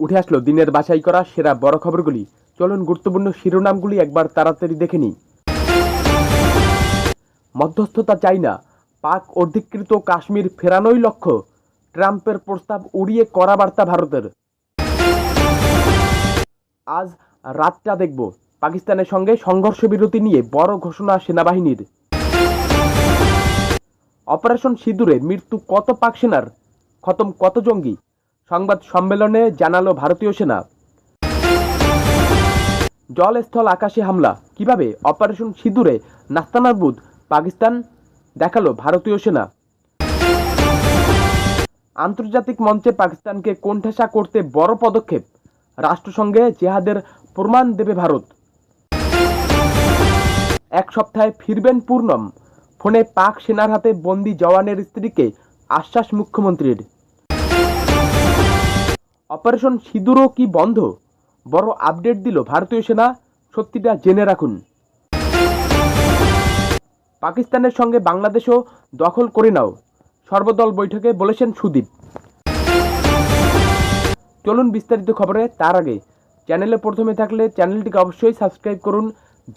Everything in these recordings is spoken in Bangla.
উঠে আসলো দিনের বাছাই করা সেরা বড় খবরগুলি। চলুন গুরুত্বপূর্ণ শিরোনামগুলি একবার তাড়াতাড়ি দেখে নিই। মধ্যস্থতা চাই না। পাক অধিকৃত কাশ্মীর ফেরানোই লক্ষ্য। ট্রাম্পের প্রস্তাব উড়িয়ে করা বার্তা ভারতের। আজ রাতটা দেখব। পাকিস্তানের সঙ্গে সংঘর্ষ বিরতি নিয়ে বড় ঘোষণা সেনাবাহিনীর। অপারেশন সিঁদুরে মৃত্যু কত পাক সেনার? খতম কত জঙ্গি? সংবাদ সম্মেলনে জানালো ভারতীয় সেনা। জল স্থল আকাশে হামলা। কীভাবে অপারেশন সিঁদুরে নাস্তানাবুদ পাকিস্তান? দেখাল ভারতীয় সেনা। আন্তর্জাতিক মঞ্চে পাকিস্তানকে কোণঠাসা করতে বড় পদক্ষেপ। রাষ্ট্রসংঘে জেহাদের প্রমাণ দেবে ভারত। এক সপ্তাহে ফিরবেন পূর্ণম। ফোনে পাক সেনার হাতে বন্দি জওয়ানের স্ত্রীকে আশ্বাস মুখ্যমন্ত্রীর। অপারেশন সিঁদুরও কি বন্ধ? বড় আপডেট দিল ভারতীয় সেনা, সত্যিটা জেনে রাখুন। পাকিস্তানের সঙ্গে বাংলাদেশও দখল করে নাও, সর্বদল বৈঠকে বলেছেন সুদীপ। চলুন বিস্তারিত খবরে, তার আগে চ্যানেলে প্রথমে থাকলে চ্যানেলটিকে অবশ্যই সাবস্ক্রাইব করুন,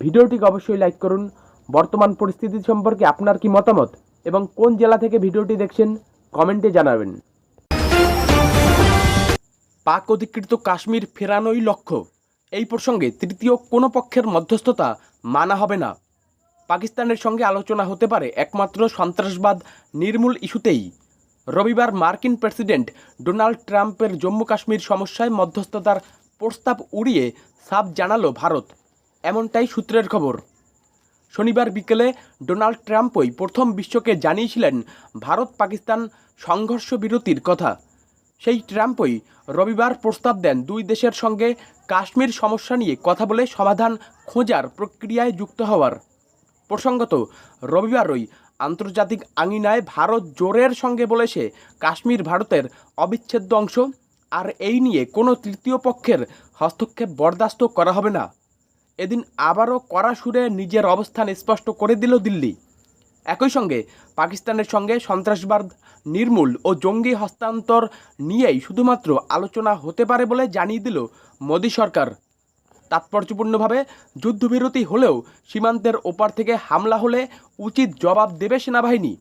ভিডিওটিকে অবশ্যই লাইক করুন। বর্তমান পরিস্থিতি সম্পর্কে আপনার কি মতামত এবং কোন জেলা থেকে ভিডিওটি দেখছেন, কমেন্টে জানাবেন। পাক অধিকৃত কাশ্মীর ফেরানোই লক্ষ্য। এই প্রসঙ্গে তৃতীয় কোনো পক্ষের মধ্যস্থতা মানা হবে না। পাকিস্তানের সঙ্গে আলোচনা হতে পারে একমাত্র সন্ত্রাসবাদ নির্মূল ইস্যুতেই। রবিবার মার্কিন প্রেসিডেন্ট ডোনাল্ড ট্রাম্পের জম্মু কাশ্মীর সমস্যায় মধ্যস্থতার প্রস্তাব উড়িয়ে সাফ জানালো ভারত। এমনটাই সূত্রের খবর। শনিবার বিকেলে ডোনাল্ড ট্রাম্পই প্রথম বিশ্বকে জানিয়েছিলেন ভারত পাকিস্তান সংঘর্ষ বিরতির কথা। সেই ট্রাম্পই রবিবার প্রস্তাব দেন দুই দেশের সঙ্গে কাশ্মীর সমস্যা নিয়ে কথা বলে সমাধান খোঁজার প্রক্রিয়ায় যুক্ত হওয়ার। প্রসঙ্গত, রবিবারই আন্তর্জাতিক আঙিনায় ভারত জোরের সঙ্গে বলেছে কাশ্মীর ভারতের অবিচ্ছেদ্য অংশ, আর এই নিয়ে কোনো তৃতীয় পক্ষের হস্তক্ষেপ বরদাস্ত করা হবে না। এদিন আবারও কড়া সুরে নিজের অবস্থান স্পষ্ট করে দিল দিল্লি। একই সঙ্গে পাকিস্তানের সঙ্গে সন্ত্রাসবাদ নির্মূল ও জঙ্গি হস্তান্তর নিয়েই শুধুমাত্র আলোচনা হতে পারে বলে জানিয়ে দিল মোদী সরকার। তাৎপর্যপূর্ণভাবে যুদ্ধবিরতি হলেও সীমান্তের ওপার থেকে হামলা হলে উচিত জবাব দেবে সেনাবাহিনী।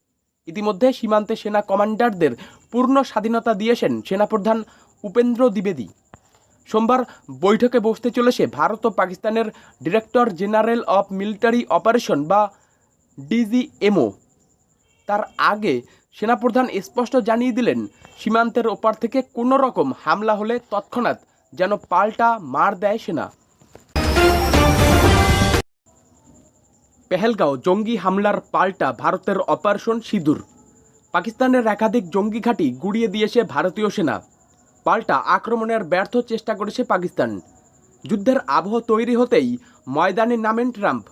ইতিমধ্যে সীমান্তে সেনা কমান্ডারদের পূর্ণ স্বাধীনতা দিয়েছেন সেনাপ্রধান উপেন্দ্র দ্বিবেদী। সোমবার বৈঠকে বসতে চলেছে ভারত ও পাকিস্তানের director general of military operation বা ডিজিএমও। তার আগে সেনাপ্রধান স্পষ্ট জানিয়ে দিলেন, সীমান্তের ওপার থেকে কোনো রকম হামলা হলে তৎক্ষণাৎ যেন পাল্টা মার দেয় সেনা। পেহেলগাঁও জঙ্গি হামলার পাল্টা ভারতের অপারেশন সিঁদুর। পাকিস্তানের একাধিক জঙ্গি ঘাঁটি গুড়িয়ে দিয়েছে ভারতীয় সেনা। পাল্টা আক্রমণের ব্যর্থ চেষ্টা করেছে পাকিস্তান। যুদ্ধের আবহ তৈরি হতেই ময়দানে নামেন ট্রাম্প।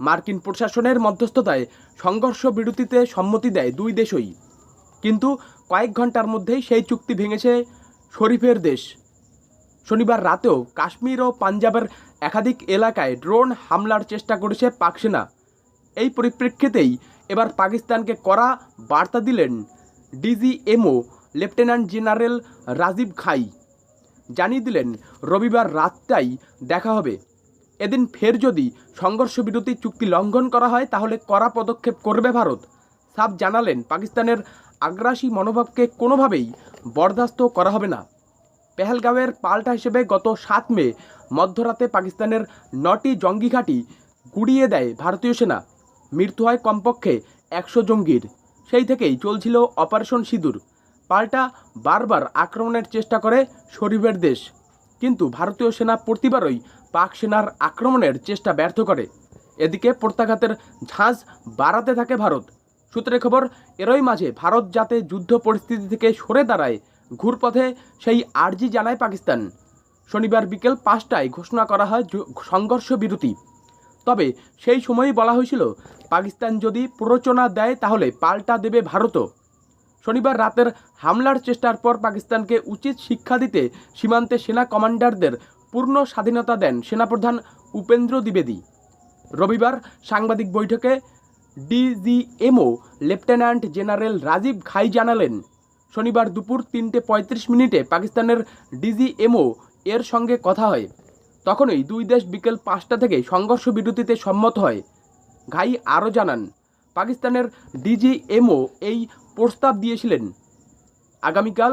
মার্কিন প্রশাসনের মধ্যস্থতায় সংঘর্ষ বিরতিতে সম্মতি দেয় দুই দেশই। কিন্তু কয়েক ঘণ্টার মধ্যেই সেই চুক্তি ভেঙেছে শরীফের দেশ। শনিবার রাতেও কাশ্মীর ও পাঞ্জাবের একাধিক এলাকায় ড্রোন হামলার চেষ্টা করেছে পাক সেনা। এই পরিপ্রেক্ষিতেই এবার পাকিস্তানকে করা বার্তা দিলেন ডিজিএমও লেফটেন্যান্ট জেনারেল রাজীব খাই জানিয়ে দিলেন, রবিবার রাতটাই দেখা হবে। এদিন ফের যদি সংঘর্ষ বিরতি চুক্তি লঙ্ঘন করা হয়, তাহলে কড়া পদক্ষেপ করবে ভারত। সাফ জানালেন, পাকিস্তানের আগ্রাসী মনোভাবকে কোনোভাবেই বরদাস্ত করা হবে না। পেহেলগাঁওয়ের পাল্টা হিসেবে গত সাত মে, মধ্যরাতে পাকিস্তানের নটি জঙ্গি ঘাঁটি গুড়িয়ে দেয় ভারতীয় সেনা। মৃত্যু হয় কমপক্ষে একশো জঙ্গির। সেই থেকেই চলছিল অপারেশন সিঁদুর। পাল্টা বারবার আক্রমণের চেষ্টা করে শরীফের দেশ। কিন্তু ভারতীয় সেনা প্রতিবারই পাক সেনার আক্রমণের চেষ্টা ব্যর্থ করে। এদিকে প্রত্যাঘাতের ঝাঁজ বাড়াতে থাকে ভারত। সূত্রে খবর, এরই মাঝে ভারত যাতে যুদ্ধ পরিস্থিতি থেকে সরে দাঁড়ায়, ঘুরপথে সেই আর্জি জানায় পাকিস্তান। শনিবার বিকেল পাঁচটায় ঘোষণা করা হয় সংঘর্ষ বিরতি। তবে সেই সময়ই বলা হয়েছিল, পাকিস্তান যদি প্ররোচনা দেয় তাহলে পাল্টা দেবে ভারতও। শনিবার রাতের হামলার চেষ্টার পর পাকিস্তানকে উচিত শিক্ষা দিতে সীমান্তে সেনা কমান্ডারদের পূর্ণ স্বাধীনতা দেন সেনাপ্রধান উপেন্দ্র দ্বিবেদী। রবিবার সাংবাদিক বৈঠকে ডিজিএমও লেফটেন্যান্ট জেনারেল রাজীব খাই জানালেন, শনিবার দুপুর তিনটে পঁয়ত্রিশ মিনিটে পাকিস্তানের ডিজিএমও এর সঙ্গে কথা হয়। তখনই দুই দেশ বিকেল পাঁচটা থেকে সংঘর্ষ বিরতিতে সম্মত হয়। ঘাই আরও জানান, পাকিস্তানের ডিজিএমও এই প্রস্তাব দিয়েছিলেন, আগামীকাল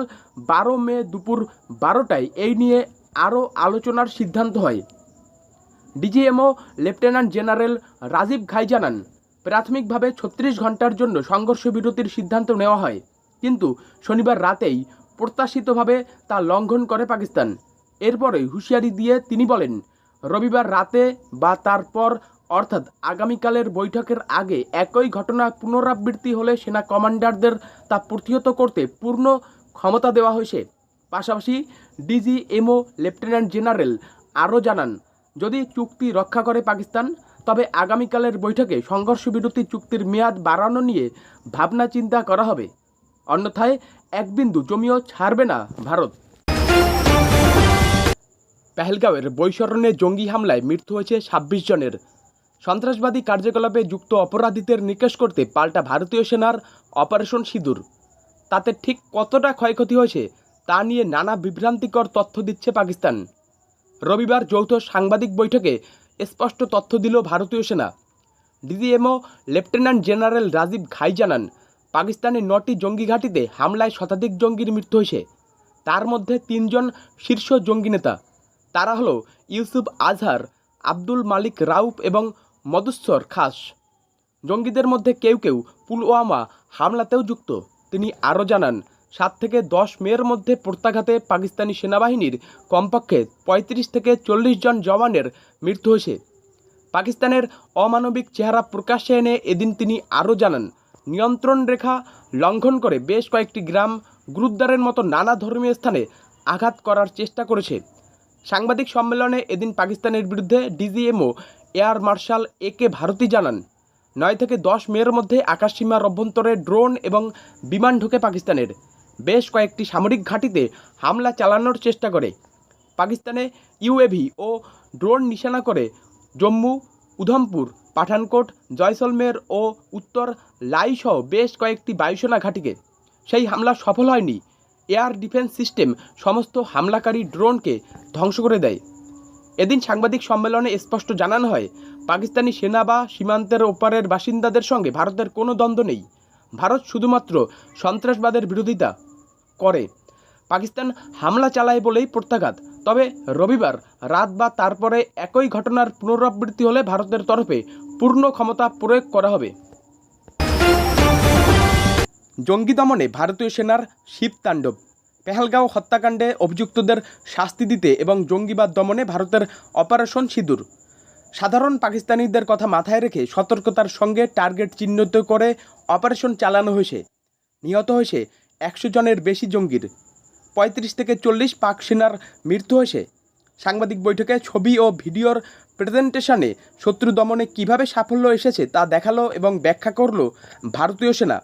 বারো মে দুপুর বারোটায় এই নিয়ে আরও আলোচনার সিদ্ধান্ত হয়। DGMO lieutenant general Rajeev Ghai জানান, প্রাথমিকভাবে ছত্রিশ ঘণ্টার জন্য সংঘর্ষ বিরতির সিদ্ধান্ত নেওয়া হয়, কিন্তু শনিবার রাতেই প্রত্যাশিতভাবে তা লঙ্ঘন করে পাকিস্তান। এরপরে হুঁশিয়ারি দিয়ে তিনি বলেন, রবিবার রাতে বা তারপর, অর্থাৎ আগামীকালের বৈঠকের আগে একই ঘটনা পুনরাবৃত্তি হলে সেনা কমান্ডারদের তা প্রতিহত করতে পূর্ণ ক্ষমতা দেওয়া হয়েছে। পাশাপাশি ডিজিএমও লেফটেন্যান্ট জেনারেল আরও জানান, যদি চুক্তি রক্ষা করে পাকিস্তান, তবে আগামীকালের বৈঠকে সংঘর্ষ বিরতি চুক্তির মেয়াদ বাড়ানো নিয়ে ভাবনা চিন্তা করা হবে। অন্যথায় এক বিন্দু জমিও ছাড়বে না ভারত। পেহেলগাঁওয়ের বৈশরণে জঙ্গি হামলায় মৃত্যু হয়েছে ছাব্বিশ জনের। সন্ত্রাসবাদী কার্যকলাপে যুক্ত অপরাধীদের নিকেশ করতে পাল্টা ভারতীয় সেনার অপারেশন সিঁদুর। তাতে ঠিক কতটা ক্ষয়ক্ষতি হয়েছে তা নিয়ে নানা বিভ্রান্তিকর তথ্য দিচ্ছে পাকিস্তান। রবিবার যৌথ সাংবাদিক বৈঠকে স্পষ্ট তথ্য দিল ভারতীয় সেনা। DGMO lieutenant general Rajeev Ghai জানান পাকিস্তানের নটি জঙ্গি ঘাঁটিতে হামলায় শতাধিক জঙ্গির মৃত্যু হয়েছে। তার মধ্যে তিনজন শীর্ষ জঙ্গি নেতা। তারা হলো ইউসুফ আজহার, আব্দুল মালিক রাউফ এবং মধুস্বর খাস। জঙ্গিদের মধ্যে কেউ কেউ পুলওয়ামা হামলাতেও যুক্ত, তিনি আরও জানান সাত থেকে দশ মের মধ্যে প্রত্যাঘাতে পাকিস্তানি সেনাবাহিনীর কমপক্ষে পঁয়ত্রিশ থেকে চল্লিশ জন জওয়ানের মৃত্যু হয়েছে। পাকিস্তানের অমানবিক চেহারা প্রকাশ্যে এনে এদিন তিনি আরও জানান, নিয়ন্ত্রণ রেখা লঙ্ঘন করে বেশ কয়েকটি গ্রাম গুরুদ্বারের মতো নানা ধর্মীয় স্থানে আঘাত করার চেষ্টা করেছে। সাংবাদিক সম্মেলনে এদিন পাকিস্তানের বিরুদ্ধে DGMO, air marshal A K Bharti জানান, নয় থেকে দশ মের মধ্যে আকাশসীমার অভ্যন্তরে ড্রোন এবং বিমান ঢোকে পাকিস্তানের। বেশ কয়েকটি সামরিক ঘাঁটিতে হামলা চালানোর চেষ্টা করে। পাকিস্তানে ইউএভি ও ড্রোন নিশানা করে জম্মু, উধমপুর, পাঠানকোট, জয়সলমের ও উত্তর লাইসহ বেশ কয়েকটি বায়ুসেনা ঘাঁটিকে। সেই হামলা সফল হয়নি। এয়ার ডিফেন্স সিস্টেম সমস্ত হামলাকারী ড্রোনকে ধ্বংস করে দেয়। এদিন সাংবাদিক সম্মেলনে স্পষ্ট জানানো হয়, পাকিস্তানি সেনা বা সীমান্তের ওপারের বাসিন্দাদের সঙ্গে ভারতের কোনো দ্বন্দ্ব নেই। ভারত শুধুমাত্র সন্ত্রাসবাদের বিরোধিতা। করে। পাকিস্তান হামলা চালায় বলেই প্রত্যাঘাত। তবে রবিবার রাত বা তারপরে একই ঘটনার পুনরাবৃত্তি হলে ভারতের তরফে পূর্ণ ক্ষমতা প্রয়োগ করা হবে। জঙ্গি দমনে ভারতীয় সেনার শিব তাণ্ডব। পেহেলগাঁও হত্যাকাণ্ডে অভিযুক্তদের শাস্তি দিতে এবং জঙ্গিবাদ দমনে ভারতের অপারেশন সিঁদুর। সাধারণ পাকিস্তানিদের কথা মাথায় রেখে সতর্কতার সঙ্গে টার্গেট চিহ্নিত করে অপারেশন চালানো হয়েছে। নিহত হয়েছে একশো জনের বেশি জঙ্গির। পঁয়ত্রিশ থেকে চল্লিশ পাক সেনার মৃত্যু হয়েছে। সাংবাদিক বৈঠকে ছবি ও ভিডিওর প্রেজেন্টেশনে শত্রু দমনে কীভাবে সাফল্য এসেছে তা দেখাল এবং ব্যাখ্যা করল ভারতীয় সেনা।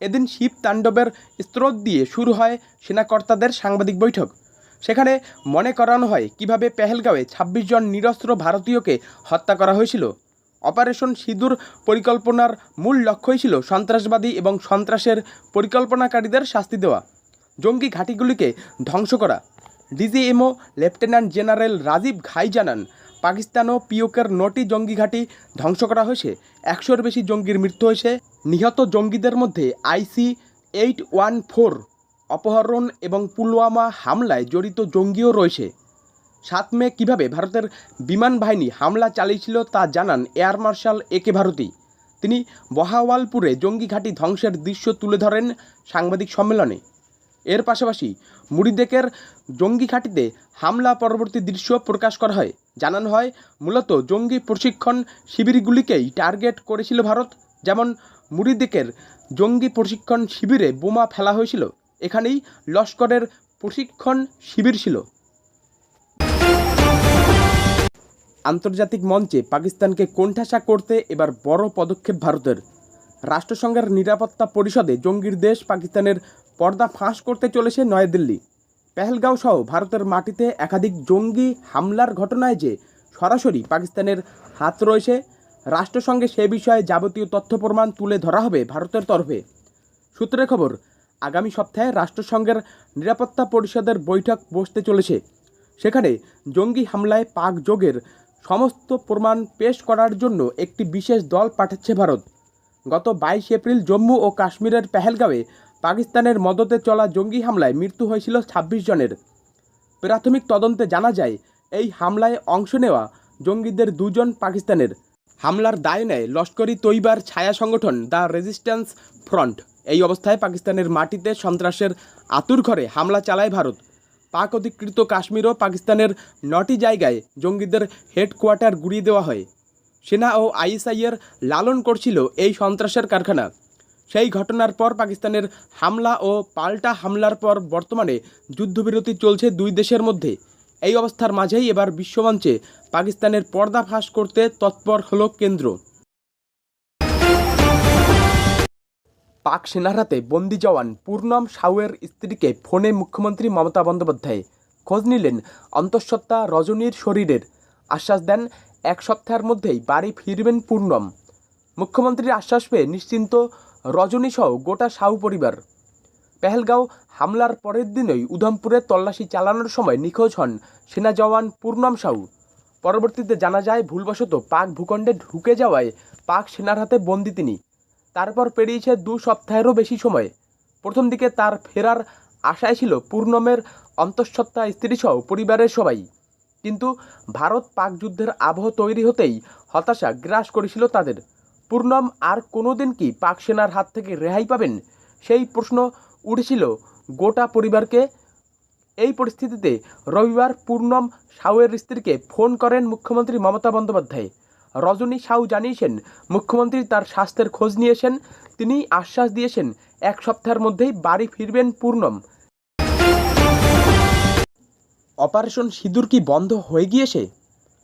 এদিন শিব তাণ্ডবের স্রোত দিয়ে শুরু হয় সেনাকর্তাদের সাংবাদিক বৈঠক। সেখানে মনে করানো হয়, কীভাবে পেহেলগাঁওয়ে ছাব্বিশ জন নিরস্ত্র ভারতীয়কে হত্যা করা হয়েছিল। অপারেশন সিঁদুর পরিকল্পনার মূল লক্ষ্যই ছিল সন্ত্রাসবাদী এবং সন্ত্রাসের পরিকল্পনাকারীদের শাস্তি দেওয়া। জঙ্গি ঘাঁটিগুলিকে ধ্বংস করা। DGMO lieutenant general Rajeev Ghai জানান, পাকিস্তান ও পিওকের নটি জঙ্গি ঘাঁটি ধ্বংস করা হয়েছে। একশোর বেশি জঙ্গির মৃত্যু হয়েছে। নিহত জঙ্গিদের মধ্যে আইসি এইট ওয়ান ফোর, অপহরণ এবং পুলওয়ামা হামলায় জড়িত জঙ্গিও রয়েছে। সাত মে কীভাবে ভারতের বিমান বাহিনী হামলা চালিয়েছিল তা জানান air marshal A K Bharti. তিনি বহাওয়ালপুরে জঙ্গি ঘাঁটি ধ্বংসের দৃশ্য তুলে ধরেন সাংবাদিক সম্মেলনে। এর পাশাপাশি মুরিদেকের জঙ্গি ঘাঁটিতে হামলা পরবর্তী দৃশ্য প্রকাশ করা হয়। জানানো হয়, মূলত জঙ্গি প্রশিক্ষণ শিবিরগুলিকেই টার্গেট করেছিল ভারত। যেমন মুরিদেকের জঙ্গি প্রশিক্ষণ শিবিরে বোমা ফেলা হয়েছিল। এখানেই লস্করের প্রশিক্ষণ শিবির ছিল। আন্তর্জাতিক মঞ্চে পাকিস্তানকে কোণঠাসা করতে এবার বড় পদক্ষেপ ভারতের। রাষ্ট্রসংঘের নিরাপত্তা পরিষদে জঙ্গির দেশ পাকিস্তানের পর্দা ফাঁস করতে চলেছে নয়াদিল্লি। পেহেলগাঁও সহ ভারতের মাটিতে একাধিক জঙ্গি হামলার ঘটনায় যে সরাসরি পাকিস্তানের হাত রয়েছে, রাষ্ট্রসংঘে সে বিষয়ে যাবতীয় তথ্য প্রমাণ তুলে ধরা হবে ভারতের তরফে। সূত্রের খবর, আগামী সপ্তাহে রাষ্ট্রসংঘের নিরাপত্তা পরিষদের বৈঠক বসতে চলেছে। সেখানে জঙ্গি হামলায় পাক যোগের সমস্ত প্রমাণ পেশ করার জন্য একটি বিশেষ দল পাঠাচ্ছে ভারত। গত বাইশ এপ্রিল জম্মু ও কাশ্মীরের পেহেলগাঁওয়ে পাকিস্তানের মদতে চলা জঙ্গি হামলায় মৃত্যু হয়েছিল ছাব্বিশ জনের। প্রাথমিক তদন্তে জানা যায়, এই হামলায় অংশ নেওয়া জঙ্গিদের দুজন পাকিস্তানের। হামলার দায় নেয় লস্করি তৈবার ছায়া সংগঠন দ্য রেজিস্ট্যান্স ফ্রন্ট। এই অবস্থায় পাকিস্তানের মাটিতে সন্ত্রাসের আতুর ঘরে হামলা চালায় ভারত। পাক অধিকৃত কাশ্মীর ও পাকিস্তানের নটি জায়গায় জঙ্গিদের হেডকোয়ার্টার গুড়িয়ে দেওয়া হয়। সেনা ও আইএসআইয়ের লালন করছিল এই সন্ত্রাসের কারখানা। সেই ঘটনার পর পাকিস্তানের হামলা ও পাল্টা হামলার পর বর্তমানে যুদ্ধবিরতি চলছে দুই দেশের মধ্যে। এই অবস্থার মাঝেই এবার বিশ্বমঞ্চে পাকিস্তানের পর্দা ফাঁস করতে তৎপর হল কেন্দ্র। পাক সেনার হাতে বন্দি জওয়ান পূর্ণম সাউয়ের স্ত্রীকে ফোনে মুখ্যমন্ত্রী মমতা বন্দ্যোপাধ্যায়। খোঁজ নিলেন অন্তঃসত্ত্বা রজনীর শরীরের। আশ্বাস দেন, এক সপ্তাহের মধ্যেই বাড়ি ফিরবেন পূর্ণম। মুখ্যমন্ত্রীর আশ্বাস পেয়ে নিশ্চিন্ত রজনীসহ গোটা সাউ পরিবার। পেহেলগাঁও হামলার পরের দিনই উধমপুরে তল্লাশি চালানোর সময় নিখোঁজ হন সেনা জওয়ান পূর্ণম সাউ। পরবর্তীতে জানা যায়, ভুলবশত পাক ভূখণ্ডে ঢুকে যাওয়ায় পাক সেনার হাতে বন্দি তিনি। তারপর পেরিয়েছে দু সপ্তাহেরও বেশি সময়। প্রথম দিকে তার ফেরার আশায় ছিল পূর্ণমের অন্তঃসত্ত্বা স্ত্রীসহ পরিবারের সবাই। কিন্তু ভারত পাক যুদ্ধের আবহ তৈরি হতেই হতাশা গ্রাস করেছিল তাদের। পূর্ণম আর কোনোদিন কি পাক সেনার হাত থেকে রেহাই পাবেন? সেই প্রশ্ন উঠেছিল গোটা পরিবারকে। এই পরিস্থিতিতে রবিবার পূর্ণম সাউয়ের স্ত্রীকে ফোন করেন মুখ্যমন্ত্রী মমতা বন্দ্যোপাধ্যায়। রজনী সাউ জানিয়েছেন, মুখ্যমন্ত্রী তার স্বাস্থ্যের খোঁজ নিয়েছেন, তিনি আশ্বাস দিয়েছেন, এক সপ্তাহের মধ্যেই বাড়ি ফিরবেন পূর্ণম। অপারেশন সিঁদুর কি বন্ধ হয়ে গিয়েছে?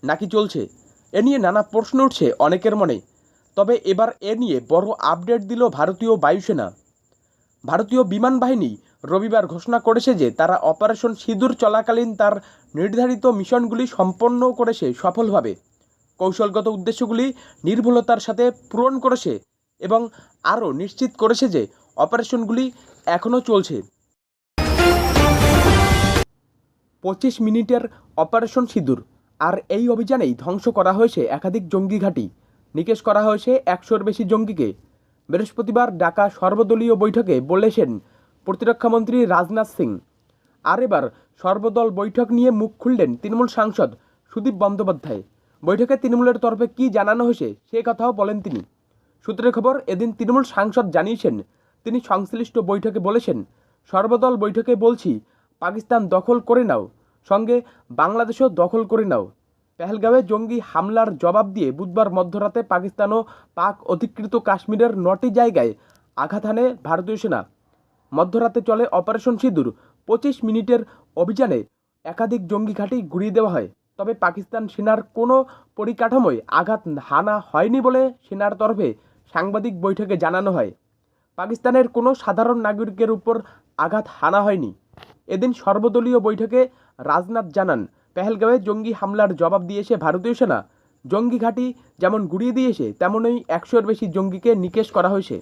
নাকি চলছে? এ নিয়ে নানা প্রশ্ন উঠছে অনেকের মনে। তবে এবার এ নিয়ে বড় আপডেট দিল ভারতীয় বায়ুসেনা। ভারতীয় বিমান বাহিনী রবিবার ঘোষণা করেছে যে তারা অপারেশন সিঁদুর চলাকালীন তার নির্ধারিত মিশনগুলি সম্পন্ন করেছে সফলভাবে। কৌশলগত উদ্দেশ্যগুলি নির্ভুলতার সাথে পূরণ করেছে এবং আরও নিশ্চিত করেছে যে অপারেশনগুলি এখনও চলছে। পঁচিশ মিনিটের অপারেশন সিঁদুর, আর এই অভিযানেই ধ্বংস করা হয়েছে একাধিক জঙ্গি ঘাঁটি। নিকেশ করা হয়েছে একশোর বেশি জঙ্গিকে। বৃহস্পতিবার ডাকা সর্বদলীয় বৈঠকে বলেছেন প্রতিরক্ষামন্ত্রী রাজনাথ সিং। আর এবার সর্বদল বৈঠক নিয়ে মুখ খুললেন তৃণমূল সাংসদ সুদীপ বন্দ্যোপাধ্যায়। বৈঠকে তৃণমূলের তরফে কী জানানো হয়েছে, সে কথাও বলেন তিনি। সূত্রের খবর, এদিন তৃণমূল সাংসদ জানিয়েছেন, তিনি সংশ্লিষ্ট বৈঠকে বলেছেন, সর্বদল বৈঠকে বলছি, পাকিস্তান দখল করে নাও, সঙ্গে বাংলাদেশও দখল করে নাও। পেহেলগাঁওয়ে জঙ্গি হামলার জবাব দিয়ে বুধবার মধ্যরাতে পাকিস্তান ও পাক অধিকৃত কাশ্মীরের নটি জায়গায় আঘাত হানে ভারতীয় সেনা। মধ্যরাতে চলে অপারেশন সিঁদুর, পঁচিশ মিনিটের অভিযানে একাধিক জঙ্গি ঘাঁটি গুড়িয়ে দেওয়া হয়। তবে পাকিস্তান সেনার কোনো পরিকাঠামোয় আঘাত হানা হয়নি বলে সেনার তরফে সাংবাদিক বৈঠকে জানানো হয়। পাকিস্তানের কোনো সাধারণ নাগরিকের উপর আঘাত হানা হয়নি। এদিন সর্বদলীয় বৈঠকে রাজনাথ জানান, পেহেলগাঁওয়ে জঙ্গি হামলার জবাব দিয়েছে ভারতীয় সেনা। জঙ্গি ঘাঁটি যেমন গুড়িয়ে দিয়েছে, তেমনই একশোর বেশি জঙ্গিকে নিকেশ করা হয়েছে।